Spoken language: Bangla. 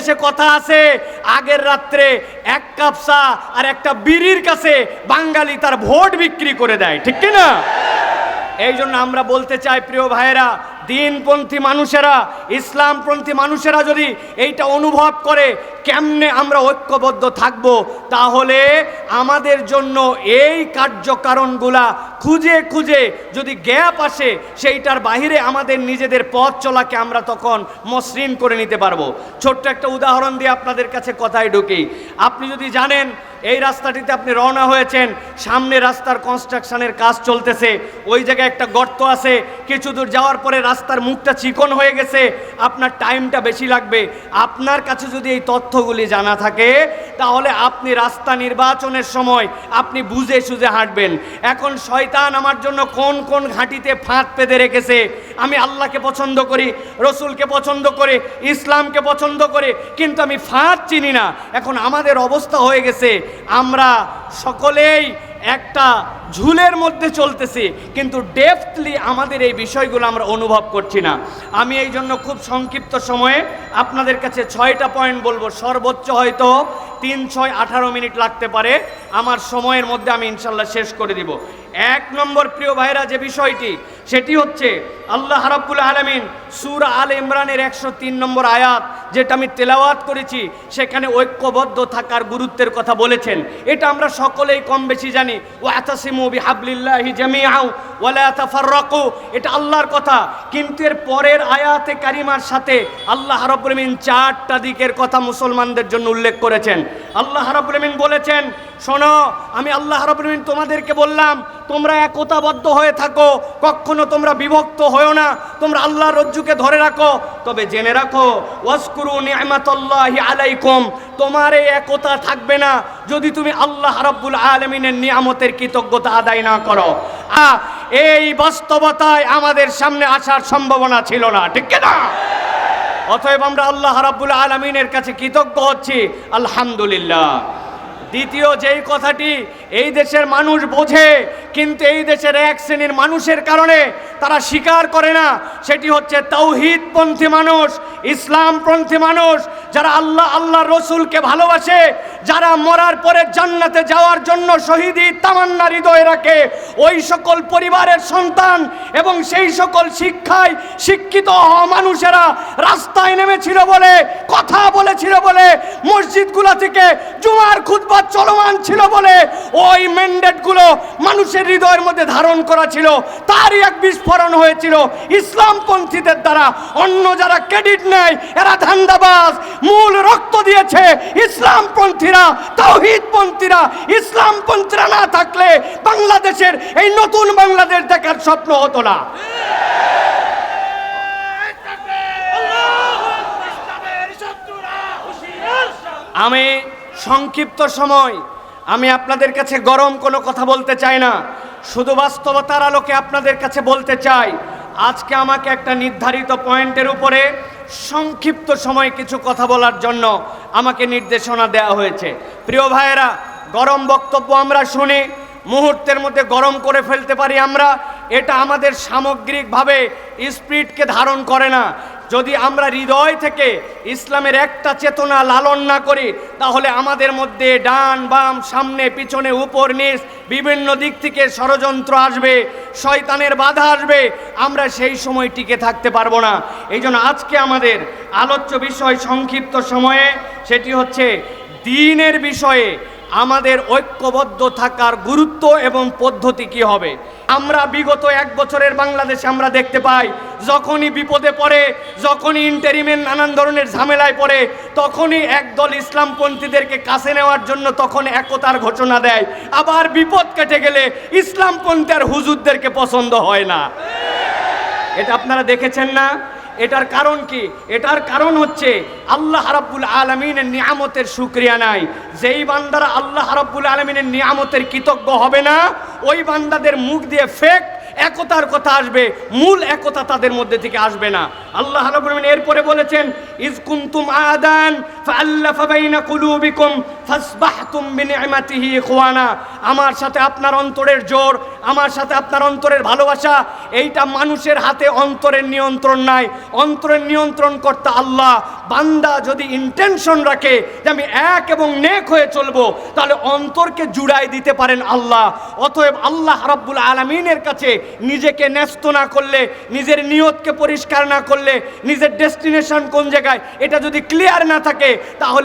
দেশে কথা আছে, আগের রাত্রে এক কাপ চা আর একটা বিড়ির কাছে বাঙালি তার ভোট বিক্রি করে দেয়, ঠিক কিনা? এই জন্য আমরা বলতে চাই, প্রিয় ভাইয়েরা দিনপন্থী মানুষেরা, ইসলামপন্থী মানুষেরা যদি এইটা অনুভব করে কেমনে আমরা ঐক্যবদ্ধ থাকব, তাহলে আমাদের জন্য এই কার্যকারণগুলা খুঁজে খুঁজে যদি গ্যাপ আসে, সেইটার বাহিরে আমাদের নিজেদের পথ চলাকে আমরা তখন মসৃণ করে নিতে পারব। ছোট্ট একটা উদাহরণ দিয়ে আপনাদের কাছে কথায় ঢুকি। আপনি যদি জানেন এই রাস্তাটিতে আপনি রওনা হয়েছেন, সামনে রাস্তার কনস্ট্রাকশনের কাজ চলতেছে, ওই জায়গায় একটা গর্ত আছে, কিছু দূর যাওয়ার পরে রাস্তার মুখটা চিকন হয়ে গেছে, আপনার টাইমটা বেশি লাগবে। আপনার কাছে যদি এই তথ্যগুলি জানা থাকে, তাহলে আপনি রাস্তা নির্বাচনের সময় আপনি বুঝে সুঝে হাঁটবেন। এখন শয়তান আমার জন্য কোন কোন ঘাঁটিতে ফাঁদ পেতে রেখেছে, আমি আল্লাহকে পছন্দ করি, রসুলকে পছন্দ করে, ইসলামকে পছন্দ করে, কিন্তু আমি ফাঁদ চিনি না। এখন আমাদের অবস্থা হয়ে গেছে, আমরা সকলেই একটা ঝুলের মধ্যে চলতেছি, কিন্তু ডেপথলি আমাদের এই বিষয়গুলো আমরা অনুভব করছি না। আমি এই জন্য খুব সংক্ষিপ্ত সময়ে আপনাদের কাছে ছয়টা পয়েন্ট বলব। সর্বোচ্চ হয়তো তিন, ছয়, আঠারো মিনিট লাগতে পারে। আমার সময়ের মধ্যে আমি ইনশাল্লাহ শেষ করে দিব। এক নম্বর প্রিয় ভাইরা যে বিষয়টি, সেটি হচ্ছে আল্লাহ রাব্বুল আলমিন সুর আল ইমরানের একশো তিন নম্বর আয়াত, যেটা আমি তেলাওয়াত করেছি, সেখানে ঐক্যবদ্ধ থাকার গুরুত্বের কথা বলেছেন। এটা আমরা সকলেই কম বেশি জানি। ও আতাসিমু বিহাবলিল্লাহি জামিআউ ওয়ালা তাফাররাকু। এটা আল্লাহর কথা। কিন্তু এর পরের আয়াতে কারিমার সাথে আল্লাহ রাব্বুল আলামিন চারটা দিকের কথা মুসলমানদের জন্য উল্লেখ করেছেন। আল্লাহ আলামিন বলেছেন, শোনো, আমি আল্লাহ আলামিন তোমাদেরকে বললাম, তোমরা একতাবদ্ধ হয়ে থাকো, কখনো তোমরা বিভক্ত হয়েও না, তোমরা আল্লাহর রজ্জুকে ধরে রাখো। তবে জেনে রাখো ওয়াসকুরু নিয়ামাতাল্লাহি আলাইকুম, তোমার এই একতা থাকবে না যদি তুমি আল্লাহ রাব্বুল আলামিনের নিয়ামতের কৃতজ্ঞতা আদায় না করো। এই বাস্তবতায় আমাদের সামনে আসার সম্ভাবনা ছিল না, ঠিক না অতএব আমরা আল্লাহ রাব্বুল আলমিনের কাছে কৃতজ্ঞ হচ্ছি। আলহামদুলিল্লাহ। দ্বিতীয় যেই কথাটি, এই দেশের মানুষ বোঝে, কিন্তু এই দেশের এক শ্রেণির মানুষের কারণে তারা স্বীকার করে না। সেটি হচ্ছে তৌহিদপন্থী মানুষ, ইসলামপন্থী মানুষ যারা আল্লাহ আল্লাহ রসুলকে ভালোবাসে, যারা মরার পরে জান্নাতে যাওয়ার জন্য শহীদি তামান্না হৃদয় রাখে, ওই সকল পরিবারের সন্তান এবং সেই সকল শিক্ষায় শিক্ষিত হওয়া মানুষেরা রাস্তায় নেমেছিল বলে, কথা বলেছিল বলে, মসজিদগুলো থেকে জুমার খুতবা চলমান ছিল বলে, ওই ম্যান্ডেটগুলো মানুষের হৃদয়ের মধ্যে ধারণ করা ছিল। তারই এক বিস্ফোরণ হয়েছিল। ইসলামপন্থীদের দ্বারা অন্য যারা ক্রেডিট নেয়, এরা ধান্দাবাজ। মূল রক্ত দিয়েছে ইসলামপন্থীরা, তাওহিদপন্থীরা। ইসলামপন্থীরা না থাকলে বাংলাদেশের এই নতুন বাংলাদেশ দেখার স্বপ্ন হতো না। আমি সংক্ষিপ্ত সময়, আমি আপনাদের কাছে গরম কোনো কথা বলতে চাই না। শুধু বাস্তবতার আলোকে আপনাদের কাছে বলতে চাই, আজকে আমাকে একটা নির্ধারিত পয়েন্টের উপরে সংক্ষিপ্ত সময় কিছু কথা বলার জন্য আমাকে নির্দেশনা দেওয়া হয়েছে। প্রিয় ভাইয়েরা, গরম বক্তব্য আমরা শুনি, মুহূর্তের মধ্যে গরম করে ফেলতে পারি আমরা, এটা আমাদের সামগ্রিকভাবে স্পিডকে ধারণ করে না। যদি আমরা হৃদয় থেকে ইসলামের একটা চেতনা লালন না করি, তাহলে আমাদের মধ্যে ডান, বাম, সামনে, পিছনে, উপর, নিচ, বিভিন্ন দিক থেকে ষড়যন্ত্র আসবে, শয়তানের বাধা আসবে। আমরা সেই সময় টিকে থাকতে পারব না। এই আজকে আমাদের আলোচ্য বিষয় সংক্ষিপ্ত সময়ে সেটি হচ্ছে দিনের বিষয়ে আমাদের ঐক্যবদ্ধ থাকার গুরুত্ব এবং পদ্ধতি কি হবে? আমরা বিগত এক বছরের বাংলাদেশে আমরা দেখতে পাই, যখনই বিপদে পড়ে, যখনই ইন্টারিমের নানান ধরনের ঝামেলায় পড়ে, তখনই একদল ইসলামপন্থীদেরকে কাছে নেওয়ার জন্য তখন একতার ঘোষণা দেয়। আবার বিপদ কেটে গেলে ইসলামপন্থী আর হুজুরদেরকে পছন্দ হয় না। এটা আপনারা দেখেছেন না? এটার কারণ কি? এটার কারণ হচ্ছে আল্লাহ রাব্বুল আলমিনের নিয়ামতের সুক্রিয়া নাই। যেই বান্দারা আল্লাহ রাব্বুল আলমিনের নিয়ামতের কৃতজ্ঞ হবে না, ওই বান্দাদের মুখ দিয়ে ফেক একতার কথা আসবে, মূল একতা তাদের মধ্যে থেকে আসবে না। আল্লাহ রাবুল আলমিন এরপরে বলেছেন ইজকুন্তুম আদান فألف بين قلوبكم فاصبحتم بنعمته إخوانا আমার সাথে আপনার অন্তরের জোর আমার সাথে আপনার অন্তরের ভালোবাসা এইটা মানুষের হাতে অন্তরের নিয়ন্ত্রণ নাই অন্তরের নিয়ন্ত্রণ করতে আল্লাহ বান্দা যদি ইন্টেনশন রাখে যে আমি এক এবং নেক হয়ে চলবো তাহলে অন্তরকে জুড়াই দিতে পারেন আল্লাহ অতএব আল্লাহ রাব্বুল আলমিনের কাছে নিজেকে ন্যস্ত না করলে নিজের নিয়তকে পরিষ্কার না করলে নিজের ডেস্টিনেশন কোন জায়গায় এটা যদি ক্লিয়ার না থাকে তাহলে